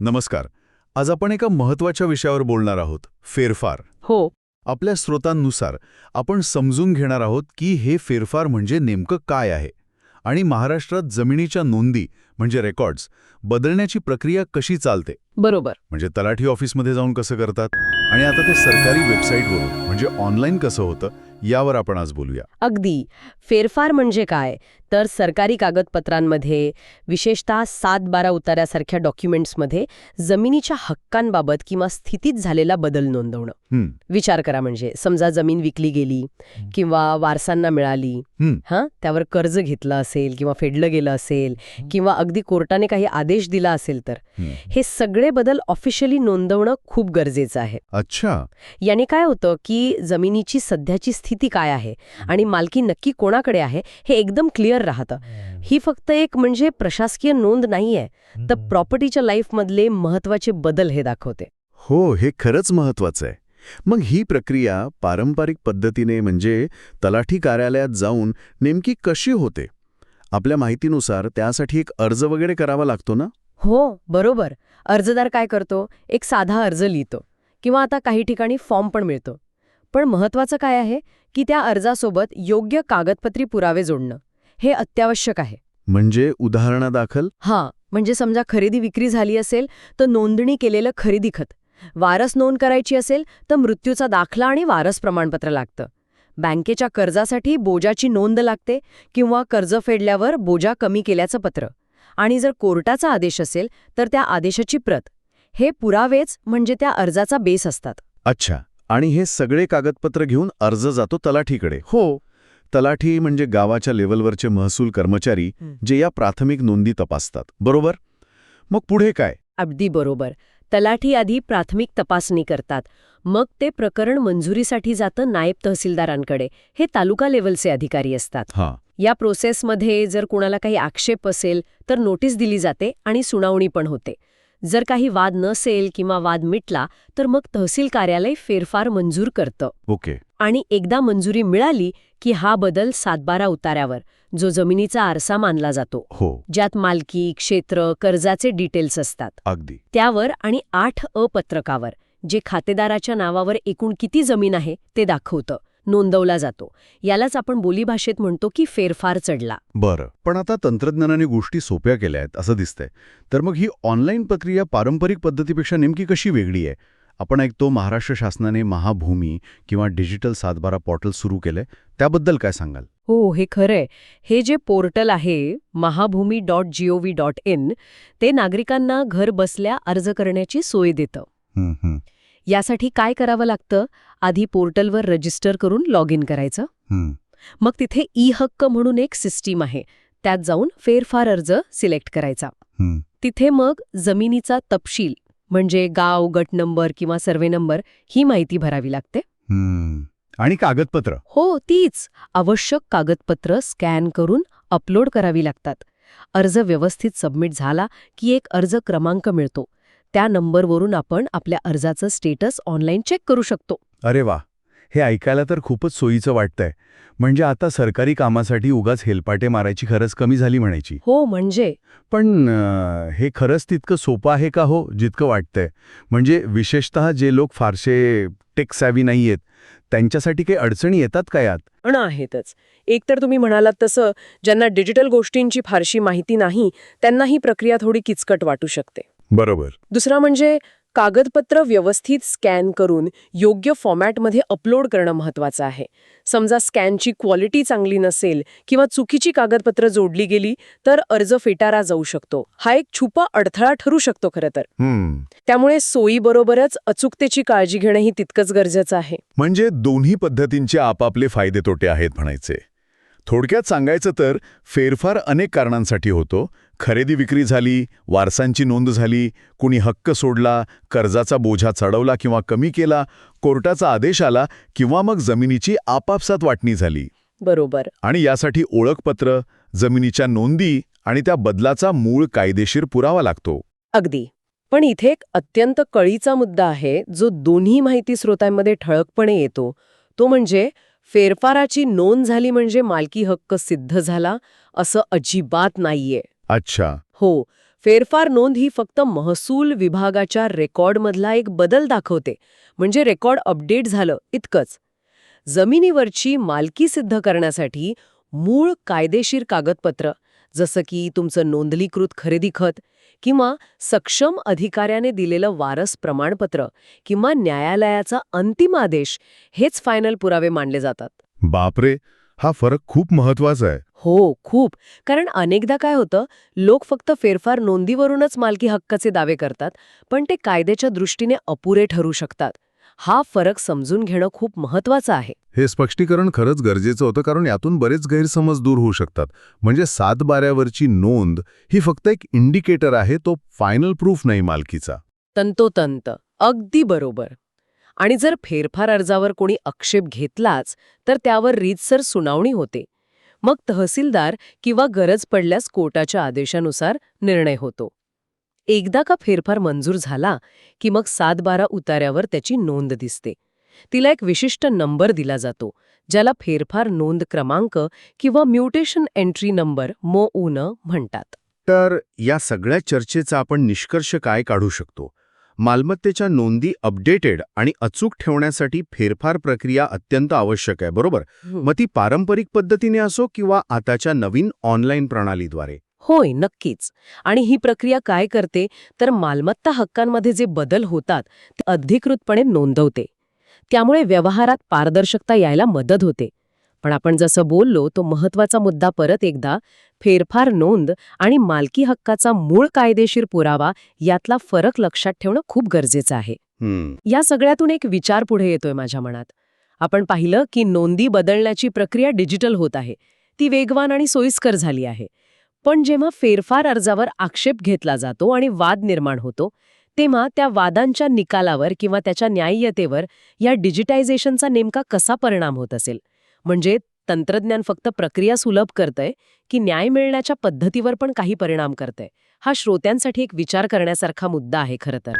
नमस्कार. आज आपण एका महत्त्वाच्या विषयावर बोलणार आहोत फेरफार. हो. आपल्या स्रोतांनुसार आपण समजून घेणार आहोत की हे फेरफार म्हणजे नेमकं काय आहे आणि महाराष्ट्रात जमिनीच्या नोंदी म्हणजे रेकॉर्ड्स बदलण्याची प्रक्रिया कशी चालते? बरोबर. म्हणजे तलाठी ऑफिसमध्ये जाऊन कसं करतात? आणि आता ते सरकारी वेबसाईटवरून म्हणजे ऑनलाईन कसं होतं यावर आपण आज बोलूया. अगदी. फेरफार म्हणजे काय? तर सरकारी कागदपत्रांमध्ये विशेषतः सात बारा उतार्यासारख्या डॉक्युमेंट्समध्ये जमिनीच्या हक्कांबाबत किंवा स्थितीत झालेला बदल नोंदवणं. विचार करा म्हणजे समजा जमीन विकली गेली किंवा वारसांना मिळाली. हां? त्यावर कर्ज घेतलं असेल किंवा फेडलं गेलं असेल किंवा अगदी कोर्टाने काही आदेश दिला असेल तर. हं. सगळे बदल ऑफिशियली नोंदवणं खूप गरजेचं आहे. अच्छा. याने काय होतं की जमिनीची सध्याची स्थिती काय आहे आणि मालकी नक्की कोणाकडे आहे हे एकदम क्लिअर राहतं. ही फक्त एक म्हणजे प्रशासकीय नोंद नाहीये तर प्रॉपर्टीच्या लाईफमधले महत्त्वाचे बदल हे दाखवते. हो हे खरंच महत्वाचं आहे. मग ही प्रक्रिया पारंपरिक पद्धतीने म्हणजे तलाठी कार्यालयात जाऊन नेमकी कशी होते? आपल्या माहितीनुसार त्यासाठी एक अर्ज वगैरे करावा लागतो ना? हो बरोबर. अर्जदार काय करतो? एक साधा अर्ज लिहितो किंवा आता काही ठिकाणी फॉर्म पण मिळतो. पण महत्वाचं काय आहे? की त्या अर्जासोबत योग्य कागदपत्री पुरावे जोडणं. हे अत्यावश्यक आहे. म्हणजे उदाहरणादाखल? हां म्हणजे समजा खरेदी विक्री झाली असेल तर नोंदणी केलेलं खरेदी खत. वारस नोंद करायची असेल तर मृत्यूचा दाखला आणि वारस प्रमाणपत्र लागतं. बँकेच्या कर्जासाठी बोजाची नोंद लागते किंवा कर्ज फेडल्यावर बोजा कमी केल्याचं पत्र. आणि जर कोर्टाचा आदेश असेल तर त्या आदेशाची प्रत. हे पुरावेच म्हणजे त्या अर्जाचा बेस असतात. अच्छा. आणि हे सगळे कागदपत्र घेऊन अर्ज जातो तलाठीकडे. हो. तलाठी म्हणजे गावाच्या लेवलवरचे महसूल कर्मचारी. जे या प्राथमिक नोंदी तपासतात. बरोबर? मग पुढे काय? अगदी बरोबर. तलाठी आधी प्राथमिक तपासणी करतात. मग ते प्रकरण मंजुरीसाठी जातं नायब तहसीलदारांकडे. हे तालुका लेवलचे अधिकारी असतात. हां. या प्रोसेसमध्ये जर कोणाला काही आक्षेप असेल तर नोटीस दिली जाते आणि सुनावणी पण होते. जर काही वाद नसेल किंवा वाद मिटला तर मग तहसील कार्यालय फेरफार मंजूर करतं. ओके. आणि एकदा मंजुरी मिळाली की हा बदल सातबारा उतार्यावर जो जमिनीचा आरसा मानला जातो. हो. ज्यात मालकी क्षेत्र कर्जाचे डिटेल्स असतात. अगदी. त्यावर आणि आठ अ पत्रकावर जे खातेदाराच्या नावावर एकूण किती जमीन आहे ते दाखवतं नोंदवला जातो. यालाच आपण बोलीभाषेत म्हणतो की फेरफार चढला. बरं. पण आता तंत्रज्ञानाने गोष्टी सोप्या केल्या आहेत असं दिसतंय. तर मग ही ऑनलाईन प्रक्रिया पारंपरिक पद्धतीपेक्षा नेमकी कशी वेगळी आहे? आपण ऐकतो महाराष्ट्र शासनाने महाभूमी किंवा डिजिटल सातबारा पोर्टल सुरू केलंय त्याबद्दल काय सांगाल? हो हे खरंय. हे जे पोर्टल आहे Mahabhumi dot GOV dot in ते नागरिकांना घर बसल्या अर्ज करण्याची सोय देतं. यासाठी काय करावं लागतं? आधी पोर्टलवर रजिस्टर करून लॉग इन करायचं. मग तिथे ई हक्क म्हणून एक सिस्टीम आहे त्यात जाऊन फेरफार अर्ज सिलेक्ट करायचा. तिथे मग जमिनीचा तपशील म्हणजे गाव गट नंबर किंवा सर्वे नंबर ही माहिती भरावी लागते. आणि कागदपत्र? हो तीच. आवश्यक कागदपत्र स्कॅन करून अपलोड करावी लागतात. अर्ज व्यवस्थित सबमिट झाला की एक अर्ज क्रमांक मिळतो. त्या नंबरवरून आपण आपल्या अर्जाचं स्टेटस ऑनलाईन चेक करू शकतो. अरे वा. हे ऐकायला तर खूपच सोयीचं वाटतंय. म्हणजे आता सरकारी कामासाठी उगाच हेलपाटे मारायची खरंच कमी झाली म्हणायची. हो म्हणजे? पण हे खरंच तितकं सोपं आहे का हो? जितकं वाटतंय. म्हणजे विशेषतः जे लोक फारसे टेक सॅवी नाहीयेत त्यांच्यासाठी काही अडचणी येतात का यात? अण आहेतच. एक तर तुम्ही म्हणालात तसं ज्यांना डिजिटल गोष्टींची फारशी माहिती नाही त्यांना ही प्रक्रिया थोडी किचकट वाटू शकते. बरोबर. दुसरा म्हणजे कागदपत्र व्यवस्थित स्कॅन करून योग्य फॉर्मॅटमध्ये अपलोड करणं महत्वाचं आहे. समजा स्कॅनची क्वालिटी चांगली नसेल किंवा चुकीची कागदपत्र जोडली गेली तर अर्ज फेटारा जाऊ शकतो. हा एक छुपा अडथळा ठरू शकतो खरं तर. त्यामुळे सोयीबरोबरच अचूकतेची काळजी घेणंही तितकंच गरजेचं आहे. म्हणजे दोन्ही पद्धतींचे आपापले फायदे तोटे आहेत म्हणायचे. थोडक्यात सांगायचं तर फेरफार अनेक कारणांसाठी होतो. खरेदी विक्री झाली वारसांची नोंद झाली कुणी हक्क सोडला कर्जाचा बोझा चढवला किंवा कमी केला कोर्टाचा आदेश आला किंवा मग जमिनीची आपापसात वाटणी झाली. बरोबर. आणि यासाठी ओळखपत्र जमिनीच्या नोंदी आणि त्या बदलाचा मूळ कायदेशीर पुरावा लागतो. अगदी. पण इथे एक अत्यंत कळीचा मुद्दा आहे जो दोन्ही माहिती स्रोतांमध्ये ठळकपणे येतो. तो म्हणजे फेरफाराची नोंद झाली म्हणजे मालकी हक्क सिद्ध झाला असं अजिबात नाहीये. अच्छा. हो फेरफार नोंद ही फक्त महसूल विभागाच्या रेकॉर्डमधला एक बदल दाखवते म्हणजे रेकॉर्ड अपडेट झालं इतकंच. जमिनीवरची मालकी सिद्ध करण्यासाठी मूळ कायदेशीर कागदपत्र जसं की तुमचं नोंदणीकृत खरेदी खत किंवा सक्षम अधिकाऱ्याने दिलेलं वारस प्रमाणपत्र किंवा न्यायालयाचा अंतिम आदेश हेच फायनल पुरावे मानले जातात. बापरे! हा फरक खूप महत्त्वाचा आहे. हो खूप. कारण अनेकदा काय होतं लोक फक्त फेरफार नोंदीवरूनच मालकी हक्काचे दावे करतात पण ते कायद्याच्या दृष्टीने अपुरे ठरू शकतात. हा फरक समजून घेणं खूप महत्वाचं आहे. हे स्पष्टीकरण खरंच गरजेचं होतं कारण यातून बरेच गैरसमज दूर होऊ शकतात. म्हणजे सात बाऱ्यावरची नोंद ही फक्त एक इंडिकेटर आहे तो फायनल प्रूफ नाही मालकीचा. तंतोतंत अगदी बरोबर. आणि जर फेरफार अर्जावर कोणी आक्षेप घेतलाच तर त्यावर रीतसर सुनावणी होते. मग तहसीलदार किंवा गरज पडल्यास कोर्टाच्या आदेशानुसार निर्णय होतो. एकदा का फेरफार मंजूर झाला की मग सात बारा उतार्यावर त्याची नोंद दिसते. तिला एक विशिष्ट नंबर दिला जातो ज्याला फेरफार नोंद क्रमांक किंवा म्युटेशन एंट्री नंबर मोऊन म्हणतात. तर या सगळ्या चर्चेचा आपण निष्कर्ष काय काढू शकतो? मालमत्तेच्या नोंदी अपडेटेड आणि अचूक ठेवण्यासाठी फेरफार प्रक्रिया अत्यंत आवश्यक आहे बरोबर? मग ती पारंपरिक पद्धतीने असो किंवा आताच्या नवीन ऑनलाईन प्रणालीद्वारे. होय नक्कीच. आणि ही प्रक्रिया काय करते? तर मालमत्ता हक्कांमध्ये जे बदल होतात ते अधिकृतपणे नोंदवते. त्यामुळे व्यवहारात पारदर्शकता यायला मदत होते. पण आपण जसं बोललो तो महत्त्वाचा मुद्दा परत एकदा फेरफार नोंद आणि मालकी हक्काचा मूळ कायदेशीर पुरावा यातला फरक लक्षात ठेवणं खूप गरजेचं आहे. या सगळ्यातून एक विचार पुढे येतोय माझ्या मनात. आपण पाहिलं की नोंदी बदलण्याची प्रक्रिया डिजिटल होत आहे. ती वेगवान आणि सोयीस्कर झाली आहे. पण जेव्हा फेरफार अर्जावर आक्षेप घेतला जातो आणि वाद निर्माण होतो तेव्हा त्या वादांच्या निकालावर किंवा त्याच्या न्याय्यतेवर या डिजिटायझेशनचा नेमका कसा परिणाम होत असेल? म्हणजे तंत्रज्ञान फक्त प्रक्रिया सुलभ करतंय की न्याय मिळण्याच्या पद्धतीवर पण काही परिणाम करतंय? हा श्रोत्यांसाठी एक विचार करण्यासारखा मुद्दा आहे खरं तर.